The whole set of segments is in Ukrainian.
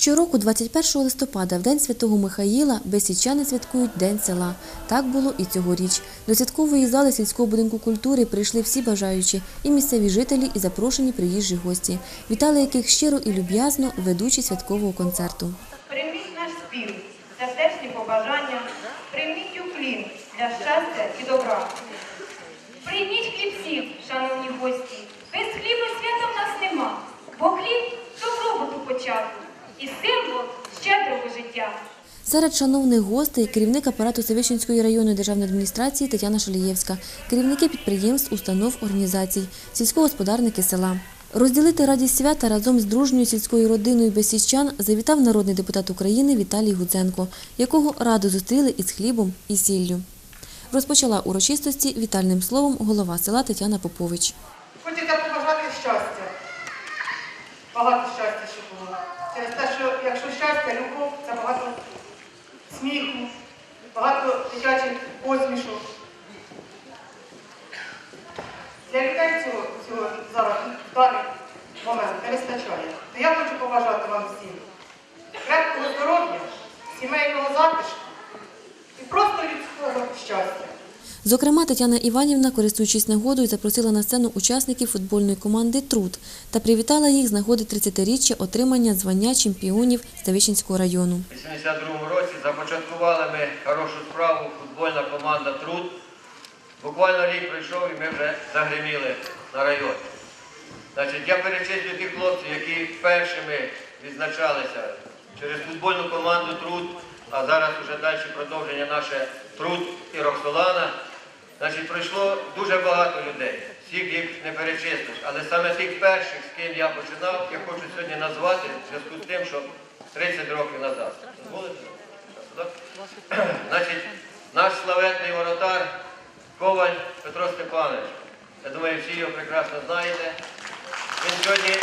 Щороку, 21 листопада, в День Святого Михаїла, бесічани святкують День села. Так було і цьогоріч. До святкової зали сільського будинку культури прийшли всі бажаючі, і місцеві жителі, і запрошені приїжджі гості, вітали яких щиро і люб'язно ведучі святкового концерту. Прийміть наш спів, сердечні побажання, прийміть уклін для щастя і добра. Прийміть хлібців, шановні гості. Без хліба свята в нас нема, бо хліб добробуту початку і символ щедрого життя. Серед шановних гостей керівник апарату Савищенської районної державної адміністрації Тетяна Шалієвська, керівники підприємств, установ, організацій, сільськогосподарники села. Розділити радість свята разом з дружньою сільською родиною Бесіщан завітав народний депутат України Віталій Гудзенко, якого радо зустріли із хлібом і сіллю. Розпочала урочистості вітальним словом голова села Тетяна Попович. Хочеться побажати щастя. Багато щастя, щоб було. Через те, що якщо щастя, любов, це багато сміху, багато дитячих посмішок. Для людей цього, цього зараз даний момент не вистачає. То я хочу побажати вам всім крепкого здоров'я, сімейного затишку і просто людського щастя. Зокрема, Тетяна Іванівна, користуючись нагодою, запросила на сцену учасників футбольної команди Труд та привітала їх з нагоди 30-річчя отримання звання чемпіонів Ставищенського району. У 82 році започаткували ми хорошу справу, футбольна команда Труд. Буквально рік пройшов і ми вже загриміли на район. Значить, я перечислю тих хлопців, які першими відзначалися через футбольну команду Труд, а зараз вже далі продовження наше Труд і Роксолана. Значить, пройшло дуже багато людей. Всіх їх не перечислиш. Але саме тих перших, з ким я починав, я хочу сьогодні назвати в зв'язку з тим, що 30 років назад. Значить, наш славетний воротар Коваль Петро Степанович. Я думаю, всі його прекрасно знаєте. Він сьогодні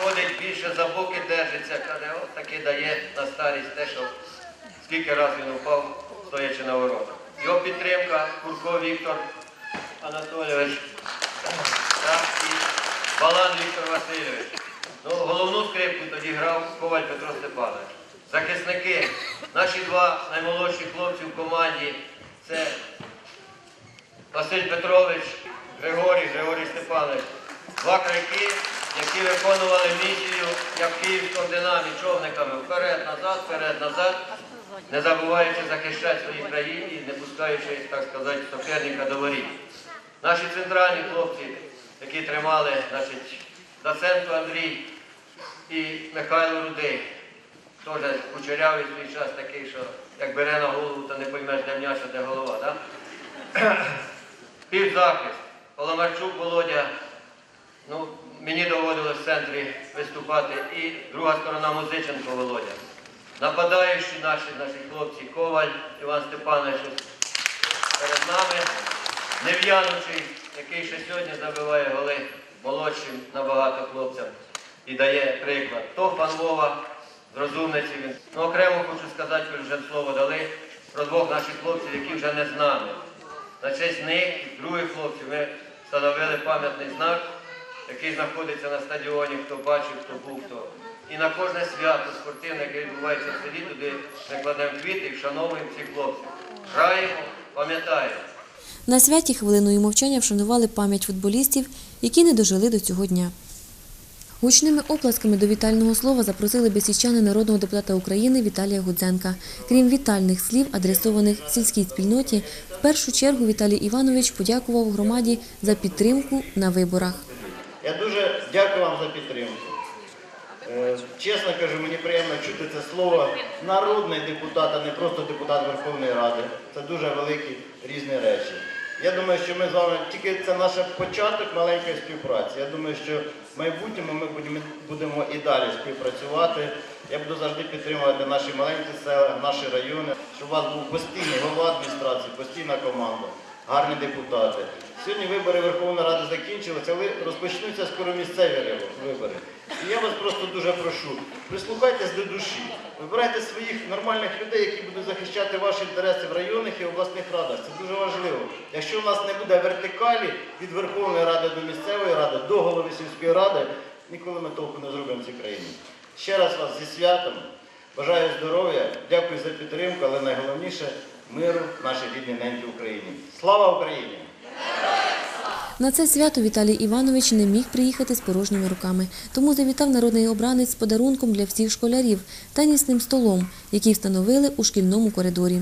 ходить більше за боки, держиться, каже, от таки дає на старість те, що скільки разів він впав, стоячи на воротах. Його підтримка, Курко Віктор Анатолійович так, і Балан Віктор Васильович. Ну, головну скрипку тоді грав Коваль Петро Степанович. Захисники, наші два наймолодші хлопці в команді це Василь Петрович, Григорій, Григорій Степанович. Два крики, які виконували місію, як в Київському динамі, човниками вперед, назад, вперед, назад, не забуваючи захищати свої країни не пускаючи, так сказати, суперника до воріт. Наші центральні хлопці, які тримали, Даценко Андрій і Михайло Рудий, теж кучерявий свій час такий, що як бере на голову, то не поймеш, де м'яча, де голова. Да? Півзахист, Паламарчук Володя. Ну, мені доводилось в центрі виступати. І друга сторона Музиченко Володя. Нападаючі наші, наші хлопці Коваль Іван Степанович перед нами. Нев'янучий, який ще сьогодні забиває голи молодшим набагато хлопцям і дає приклад. То пан Вова з розумниці він. Ну, окремо хочу сказати, ви вже слово дали про двох наших хлопців, які вже не з нами. На честь них і других хлопців ми встановили пам'ятний знак, який знаходиться на стадіоні, хто бачив, хто був, хто. І на кожне свято спортивне, яке відбувається в селі, туди ми кладемо квіти і вшановуємо цих хлопців. Граємо, пам'ятаємо. На святі хвилиною мовчання вшанували пам'ять футболістів, які не дожили до цього дня. Гучними оплесками до вітального слова запросили бесічани народного депутата України Віталія Гудзенка. Крім вітальних слів, адресованих сільській спільноті, в першу чергу Віталій Іванович подякував громаді за підтримку на виборах. Я дуже дякую вам за підтримку. Е, Чесно кажу, мені приємно чути це слово народний депутат, а не просто депутат Верховної Ради. Це дуже великі різні речі. Я думаю, що ми з вами тільки це наш початок маленької співпраці. Я думаю, що в майбутньому ми будемо, будемо і далі співпрацювати. Я буду завжди підтримувати наші маленькі села, наші райони, щоб у вас був постійний голова адміністрації, постійна команда, гарні депутати. Сьогодні вибори Верховної Ради закінчилися, але розпочнуться скоро місцеві вибори. І я вас просто дуже прошу, прислухайтесь до душі, вибирайте своїх нормальних людей, які будуть захищати ваші інтереси в районних і обласних радах. Це дуже важливо. Якщо в нас не буде вертикалі від Верховної Ради до місцевої ради, до голови сільської ради, ніколи ми толку не зробимо в цій країні. Ще раз вас зі святом. Бажаю здоров'я, дякую за підтримку, але найголовніше миру нашій рідній ненькій Україні. Слава Україні! На це свято Віталій Іванович не міг приїхати з порожніми руками, тому завітав народний обранець з подарунком для всіх школярів тенісним столом, який встановили у шкільному коридорі.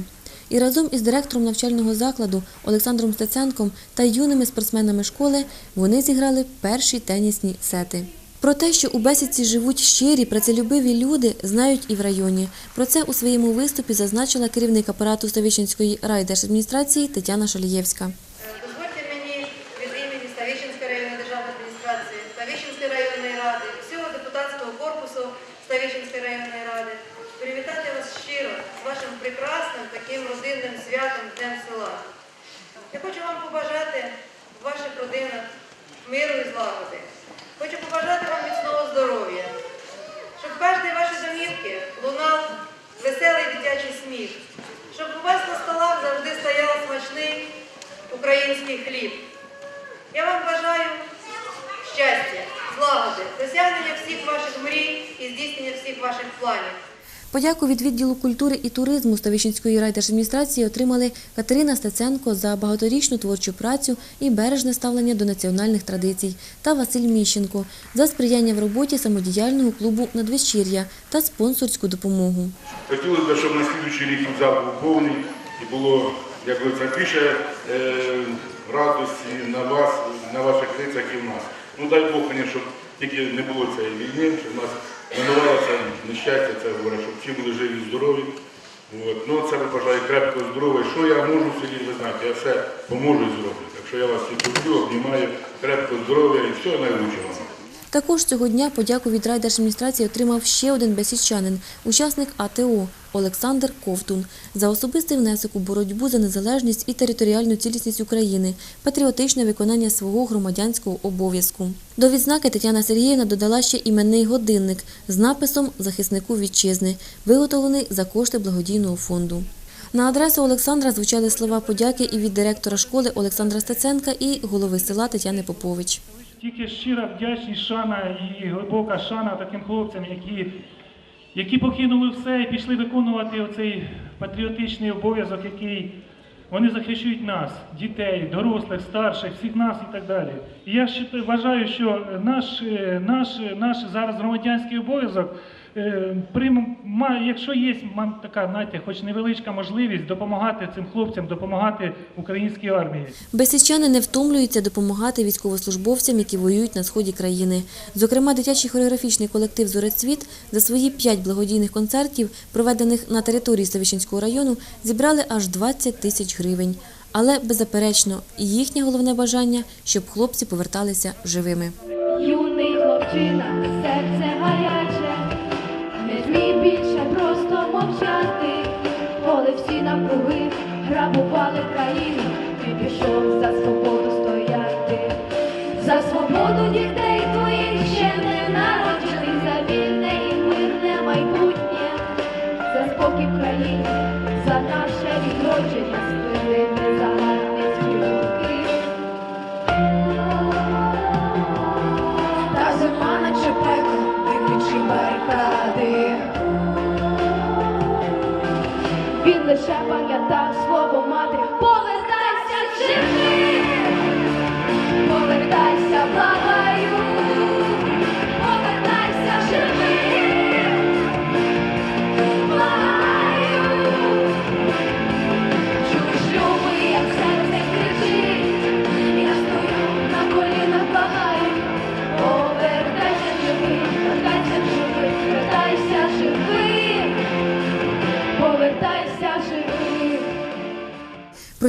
І разом із директором навчального закладу Олександром Стеценком та юними спортсменами школи вони зіграли перші тенісні сети. Про те, що у бесідці живуть щирі, працелюбиві люди, знають і в районі. Про це у своєму виступі зазначила керівник апарату Ставищенської райдержадміністрації Тетяна Шалієвська. Дозвольте мені від імені Ставищенської районної державної адміністрації, Ставищенської районної ради, всього депутатського корпусу Ставищенської районної ради привітати вас щиро з вашим прекрасним таким родинним святом Днем села. Я хочу вам побажати в ваших родинах миру і злагоди. Хочу побажати вам міцного здоров'я, щоб кожній вашій домівці лунав веселий дитячий сміх, щоб у вас на столах завжди стояв смачний український хліб. Я вам бажаю щастя, злагоди, досягнення всіх ваших мрій і здійснення всіх ваших планів. Подяку від відділу культури і туризму Ставищенської райдержадміністрації отримали Катерина Стеценко за багаторічну творчу працю і бережне ставлення до національних традицій та Василь Міщенко за сприяння в роботі самодіяльного клубу надвечір'я та спонсорську допомогу. Хотілося б, щоб на слідуючий рік зал був повний і було, як ви це більше е, радості на вас, на ваших лицях і в нас. Ну дай Бог, щоб тільки не було цієї війни, щоб нас минувалося нещастя, це говорить, щоб всі були живі і здорові. От. Ну, це бажаю крепкого здоров'я. Що я можу сидіти, ви знаєте, я все поможу і зроблю. Так що я вас всіх люблю, обнімаю, крепкого здоров'я і всього найкращого вам. Також цього дня подяку від райдержадміністрації отримав ще один бесідчанин, учасник АТО Олександр Ковтун за особистий внесок у боротьбу за незалежність і територіальну цілісність України, патріотичне виконання свого громадянського обов'язку. До відзнаки Тетяна Сергіївна додала ще іменний годинник з написом Захиснику вітчизни, виготовлений за кошти благодійного фонду. На адресу Олександра звучали слова подяки і від директора школи Олександра Стеценка і голови села Тетяни Попович. Тільки щира вдячність, шана і глибока шана таким хлопцям, які, які покинули все і пішли виконувати оцей патріотичний обов'язок, який вони захищують нас, дітей, дорослих, старших, всіх нас і так далі. І я вважаю, що наш, е, наш, наш зараз громадянський обов'язок, е, якщо є така, знаєте, хоч невеличка можливість допомагати цим хлопцям, допомагати українській армії. Бесічани не втомлюються допомагати військовослужбовцям, які воюють на сході країни. Зокрема, дитячий хореографічний колектив «Зорецвіт» за свої п'ять благодійних концертів, проведених на території Ставищенського району, зібрали аж 20 тисяч гривень. Але беззаперечно, їхнє головне бажання, щоб хлопці поверталися живими. Юний хлопчина, серце гаряче, всі грабували країну, ти пішов за свободу стояти, за свободу дітей твоїх ще не за вільне і мирне майбутнє, за спокій в за наше відродження, спинити загарбницькі руки. Та зима наче пекло, димичі барикади. plantas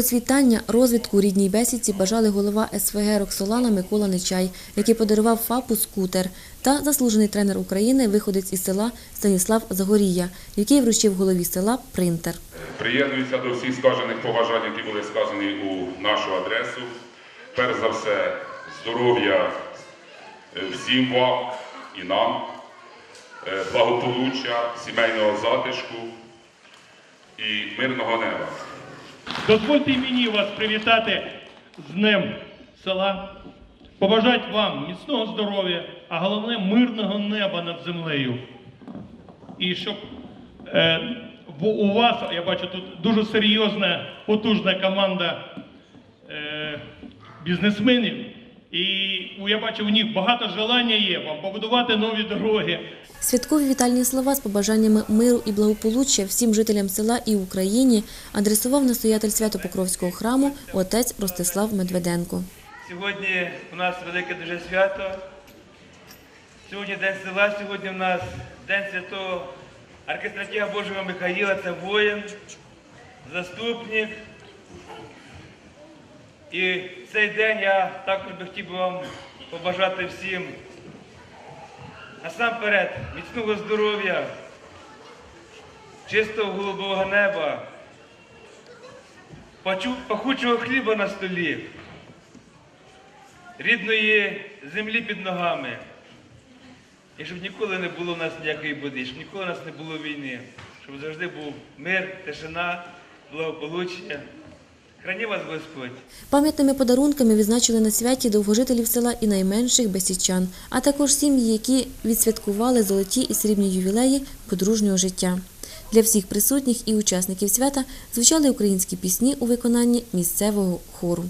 Процвітання, розвитку рідній бесідці бажали голова СВГ Роксолана Микола Нечай, який подарував ФАПу скутер, та заслужений тренер України, виходець із села Станіслав Загорія, який вручив голові села принтер. Приєднуюся до всіх скажених побажань, які були сказані у нашу адресу. Перш за все, здоров'я е, всім вам і нам, е, благополуччя, сімейного затишку і мирного неба. Дозвольте мені вас привітати з Днем села, побажати вам міцного здоров'я, а головне мирного неба над землею. і щоб е, у вас, я бачу, тут дуже серйозна, потужна команда е, бізнесменів. І я бачу, у них багато желання є вам побудувати нові дороги. Святкові вітальні слова з побажаннями миру і благополуччя всім жителям села і Україні адресував настоятель Свято-Покровського храму отець Ростислав Медведенко. Сьогодні у нас велике дуже свято. Сьогодні День села, сьогодні у нас День святого архистратіга Божого Михаїла, це воїн, заступник. І в цей день я також би хотів би вам побажати всім насамперед міцного здоров'я, чистого голубого неба, пахучого хліба на столі рідної землі під ногами. І щоб ніколи не було в нас ніякої біди, щоб ніколи у нас не було війни, щоб завжди був мир, тишина, благополуччя. Храні вас Господь. Пам'ятними подарунками відзначили на святі довгожителів села і найменших бесічан, а також сім'ї, які відсвяткували золоті і срібні ювілеї подружнього життя. Для всіх присутніх і учасників свята звучали українські пісні у виконанні місцевого хору.